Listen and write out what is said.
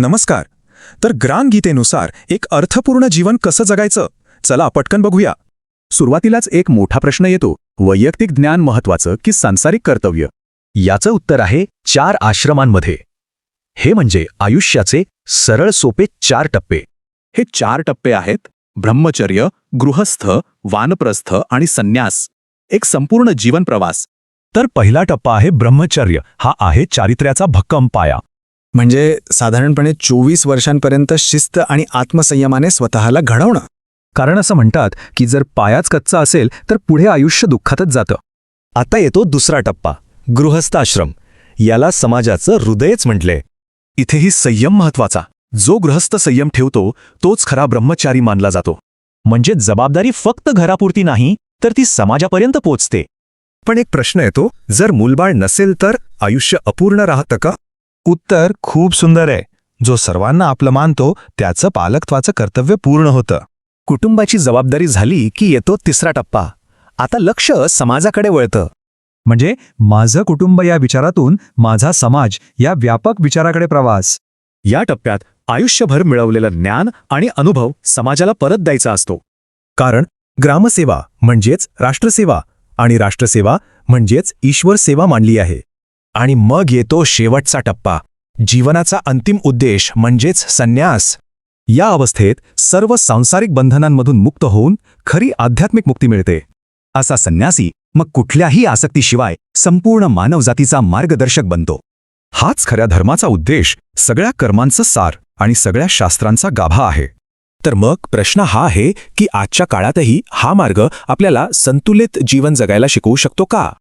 नमस्कार. तर ग्रामगीतेनुसार एक अर्थपूर्ण जीवन कसं जगायचं? चला पटकन बघूया. सुरुवातीलाच एक मोठा प्रश्न येतो. वैयक्तिक ज्ञान महत्वाचं की सांसारिक कर्तव्य? याचं उत्तर आहे चार आश्रमांमध्ये. हे म्हणजे आयुष्याचे सरळ सोपे चार टप्पे. हे चार टप्पे आहेत. ब्रह्मचर्य गृहस्थ वानप्रस्थ आणि संन्यास. एक संपूर्ण जीवन प्रवास. तर पहिला टप्पा आहे ब्रह्मचर्य. हा आहे चारित्र्याचा भक्कम पाया. म्हणजे साधारणपणे चोवीस वर्षांपर्यंत शिस्त आणि आत्मसंयमाने स्वतःला घडवणं. कारण असं म्हणतात की जर पायाच कच्चा असेल तर पुढे आयुष्य दुःखातच जातं. आता येतो दुसरा टप्पा गृहस्थाश्रम. याला समाजाचं हृदयच म्हटले. इथेही संयम महत्त्वाचा. जो गृहस्थ संयम ठेवतो तोच खरा ब्रह्मचारी मानला जातो. म्हणजे जबाबदारी फक्त घरापुरती नाही तर ती समाजापर्यंत पोचते. पण एक प्रश्न येतो जर मूलबाळ नसेल तर आयुष्य अपूर्ण राहतं का? उत्तर खूप सुंदर आहे. जो सर्वांना आपलं मानतो त्याचं पालकत्वाचं कर्तव्य पूर्ण होतं. कुटुंबाची जबाबदारी झाली की येतो तिसरा टप्पा. आता लक्ष समाजाकडे वळतं. म्हणजे माझं कुटुंब या विचारातून माझा समाज या व्यापक विचाराकडे प्रवास. या टप्प्यात आयुष्यभर मिळवलेलं ज्ञान आणि अनुभव समाजाला परत द्यायचा असतो. कारण ग्रामसेवा म्हणजेच राष्ट्रसेवा आणि राष्ट्रसेवा म्हणजेच ईश्वर सेवा मांडली आहे. आणि मग येतो शेवटचा टप्पा. जीवनाचा अंतिम उद्देश म्हणजेच संन्यास. या अवस्थेत सर्व सांसारिक बंधनांमधून मुक्त होऊन खरी आध्यात्मिक मुक्ती मिळते. असा संन्यासी मग कुठल्याही आसक्तीशिवाय संपूर्ण मानवजातीचा मार्गदर्शक बनतो. हाच खऱ्या धर्माचा उद्देश सगळ्या कर्मांचं सार आणि सगळ्या शास्त्रांचा गाभा आहे. तर मग प्रश्न हा आहे की आजच्या काळातही हा मार्ग आपल्याला संतुलित जीवन जगायला शिकवू शकतो का?